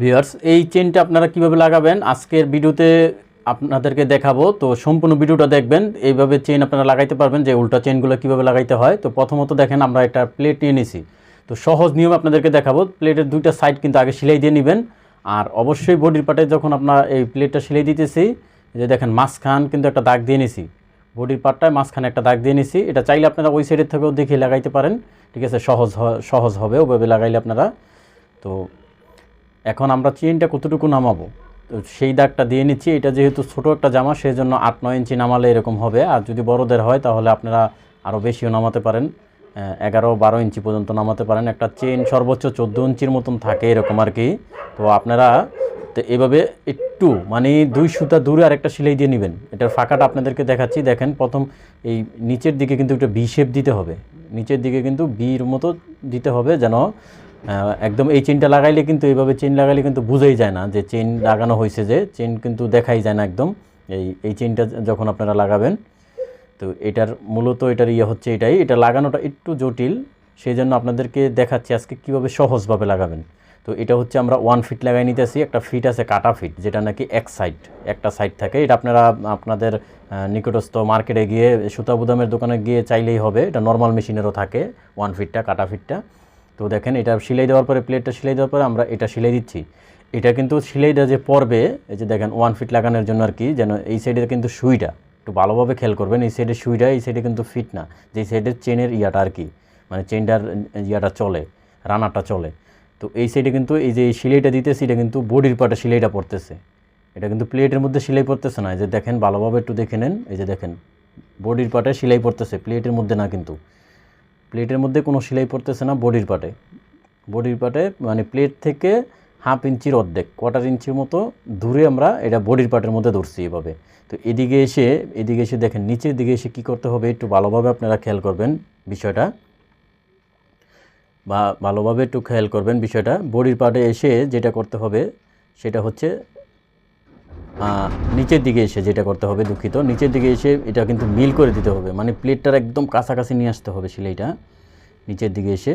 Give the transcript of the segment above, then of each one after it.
Viewers, এই চেনটা আপনারা কীভাবে লাগাবেন? আজকের ভিডিওতে আপনাদেরকে দেখাবো। তো সম্পূর্ণ ভিডিওটা দেখবেন। এইভাবে চেন আপনারা লাগাইতে পারবেন যে উল্টা চেনগুলো কীভাবে লাগাইতে হয়। তো প্রথমত দেখেন, আমরা একটা প্লেট নিয়ে নিছি। তো সহজ নিয়ম আপনাদেরকে দেখাবো। প্লেটের দুইটা সাইড কিন্তু আগে সেলাই দিয়ে নেবেন। আর অবশ্যই বডির পাটে যখন আপনার এই প্লেটটা সেলাই দিতেছি যে দেখেন, মাঝখান কিন্তু একটা দাগ দিয়ে নিছি। বডির পাটটায় মাঝখানে একটা দাগ দিয়ে নিছি। এটা চাইলে আপনারা ওই সাইডের থেকেও দেখে লাগাইতে পারেন। ঠিক আছে, সহজ সহজ হবে। ওভাবে লাগাইলে আপনারা। তো এখন আমরা চেনটা কতটুকু নামাবো? তো সেই দাগটা দিয়ে নিচ্ছি, এটা যেহেতু ছোট একটা জামা সেই জন্য আট নয় ইঞ্চি নামালে এরকম হবে। আর যদি বড়দের হয়, তাহলে আপনারা আরও বেশিও নামাতে পারেন। এগারো বারো ইঞ্চি পর্যন্ত নামাতে পারেন। একটা চেন সর্বোচ্চ চোদ্দ ইঞ্চির মতন থাকে এরকম আর কি। তো আপনারা তো এভাবে একটু মানে দুই সুতা দূরে আরেকটা সেলাই দিয়ে নেবেন। এটার ফাঁকাটা আপনাদেরকে দেখাচ্ছি। দেখেন, প্রথম এই নিচের দিকে কিন্তু একটা বি শেপ দিতে হবে। নিচের দিকে কিন্তু বির মতো দিতে হবে যেন একদম এই চেনটা লাগাইলে কিন্তু এইভাবে চেন লাগাইলে কিন্তু বুঝাই যায় না যে চেন লাগানো হয়েছে যে চেন কিন্তু দেখাই যায় না একদম। এই এই চেনটা যখন আপনারা লাগাবেন, তো এটার মূলত এটার ইয়ে হচ্ছে এটাই, এটা লাগানোটা একটু জটিল সেই জন্য আপনাদেরকে দেখাচ্ছি আজকে কীভাবে সহজভাবে লাগাবেন। তো এটা হচ্ছে আমরা ওয়ান ফিট লাগাই নিতেছি, একটা ফিট আছে কাটা ফিট যেটা নাকি এক সাইড একটা সাইড থাকে। এটা আপনারা, আপনাদের নিকটস্থ মার্কেটে গিয়ে সুতা বুদামের দোকানে গিয়ে চাইলেই হবে, এটা নর্মাল মেশিনেরও থাকে ওয়ান ফিটটা কাটা ফিটটা তো দেখেন এটা সেলাই দেওয়ার পরে, প্লেটটা সেলাই দেওয়ার পরে আমরা এটা সেলাই দিচ্ছি। এটা কিন্তু সেলাইটা যে পড়বে এই যে দেখেন ওয়ান ফিট লাগানোর জন্য আর কি, যেন এই সাইডের কিন্তু সুইটা, একটু ভালোভাবে খেয়াল করবেন, এই সাইডের সুইটা, এই সাইডে কিন্তু ফিট না। যে সাইডের চেনের ইয়াটা আর কি মানে চেনটার ইয়াটা চলে, রানারটা চলে। তো এই সাইডে কিন্তু এই যে সেলাইটা দিতেছি, এটা কিন্তু বডির পাটে সেলাইটা পড়তেছে। এটা কিন্তু প্লেটের মধ্যে সেলাই পড়তেছে না, এই যে দেখেন ভালোভাবে একটু দেখে নেন, এই যে দেখেন, বডির পাটে সেলাই পড়তেছে, প্লেটের মধ্যে না কিন্তু। প্লেটের মধ্যে কোনো সেলাই পড়তেছে না বডির পাটে। বডির পাটে মানে প্লেট থেকে হাফ ইঞ্চির অর্ধেক কোয়ার্টার ইঞ্চির মতো দূরে আমরা এটা বডির পাটের মধ্যে ধরছি এভাবে। তো এদিকে এসে এদিকে এসে দেখেন, নিচের দিকে এসে কি করতে হবে একটু ভালোভাবে আপনারা খেয়াল করবেন বিষয়টা। বা ভালোভাবে একটু খেয়াল করবেন বিষয়টা। বডির পার্টে এসে যেটা করতে হবে সেটা হচ্ছে নিচের দিকে এসে যেটা করতে হবে দুঃখিত, নিচের দিকে এসে এটা কিন্তু মিল করে দিতে হবে। মানে প্লেটটার একদম কাছাকাছি নিয়ে আসতে হবে সেলাইটা। নিচের দিকে এসে,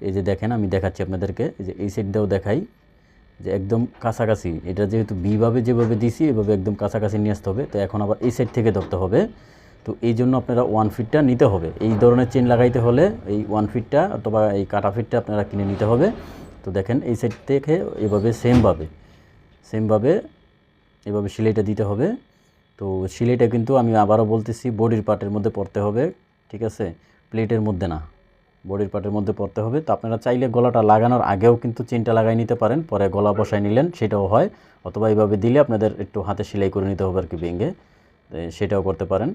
এই যে দেখেন, আমি দেখাচ্ছি আপনাদেরকে যে এই সাইডটাও দেখাই, যে একদম কাছাকাছি, এটা যেহেতু বিভাবে যেভাবে দিছি, এভাবে একদম কাছাকাছি নিয়ে আসতে হবে। তো এখন আবার এই সাইড থেকে ধরতে হবে। তো এই জন্য আপনারা ওয়ান ফিটটা নিতে হবে। এই ধরনের চেন লাগাইতে হলে এই ওয়ান ফিটটা অথবা এই কাটা ফিটটা আপনারা কিনে নিতে হবে। তো দেখেন, এই সাইড থেকে এভাবে সেমভাবে সেমভাবে এভাবে সেলাইটা দিতে হবে। তো সেলাইটা কিন্তু আমি আবারও বলতেছি, বডির পার্টের মধ্যে পড়তে হবে, ঠিক আছে? প্লেটের মধ্যে না, বডির পার্টের মধ্যে পড়তে হবে। তো আপনারা চাইলে গলাটা লাগানোর আগেও কিন্তু চেনটা লাগাই নিতে পারেন, পরে গলা বসায় নিলেন, সেটাও হয়। অথবা এইভাবে দিলে আপনাদের একটু হাতে সেলাই করে নিতে হবে আর কি ভেঙে সেটাও করতে পারেন।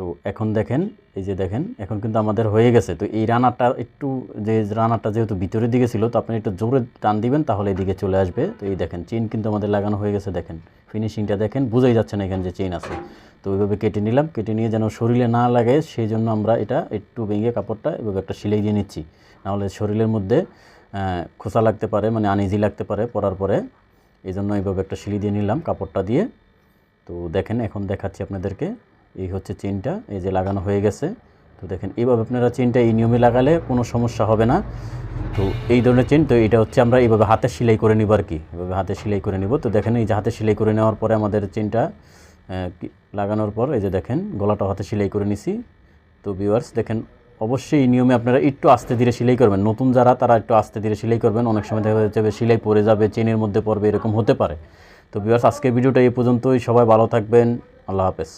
তো এখন দেখেন, এই যে দেখেন, এখন কিন্তু আমাদের হয়ে গেছে। তো এই রানারটা একটু, যে রানারটা যেহেতু ভিতরের দিকে ছিল, তো আপনি একটু জোরে টান দিবেন, তাহলে এদিকে চলে আসবে। তো এই দেখেন চেন কিন্তু আমাদের লাগানো হয়ে গেছে, দেখেন। ফিনিশিংটা দেখেন, বোঝাই যাচ্ছে না এখানে যে চেন আছে। তো ওইভাবে কেটে নিলাম, কেটে নিয়ে যেন শরীরে না লাগে, সেই জন্য আমরা এটা একটু ভেঙে কাপড়টা এভাবে একটা সেলাই দিয়ে নিচ্ছি। নাহলে শরীরের মধ্যে খোসা লাগতে পারে মানে আনইজি লাগতে পারে পরার পরে। এই জন্য এইভাবে একটা সিলি দিয়ে নিলাম কাপড়টা দিয়ে। তো দেখেন, এখন দেখাচ্ছি আপনাদেরকে। এই হচ্ছে চেনটা, এই যে লাগানো হয়ে গেছে। তো দেখেন এইভাবে আপনারা চেনটা এই নিয়মে লাগালে কোনো সমস্যা হবে না। তো এই ধরনের চেন, তো এটা হচ্ছে আমরা এইভাবে হাতে সেলাই করে নিব আর কি, এভাবে হাতে সেলাই করে নিব। তো দেখেন, এই যে হাতে সেলাই করে নেওয়ার পরে আমাদের চেনটা লাগানোর পর এই যে দেখেন গলাটা হাতে সেলাই করে নিছি। তো ভিউয়ার্স দেখেন, অবশ্যই এই নিয়মে আপনারা একটু আস্তে ধীরে সেলাই করবেন। নতুন যারা, তারা একটু আস্তে ধীরে সেলাই করবেন। অনেক সময় দেখা যাচ্ছে সেলাই পড়ে যাবে, চেনের মধ্যে পড়বে, এরকম হতে পারে। তো ভিউয়ার্স আজকের ভিডিওটা এই পর্যন্তই। সবাই ভালো থাকবেন। আল্লাহ হাফেজ।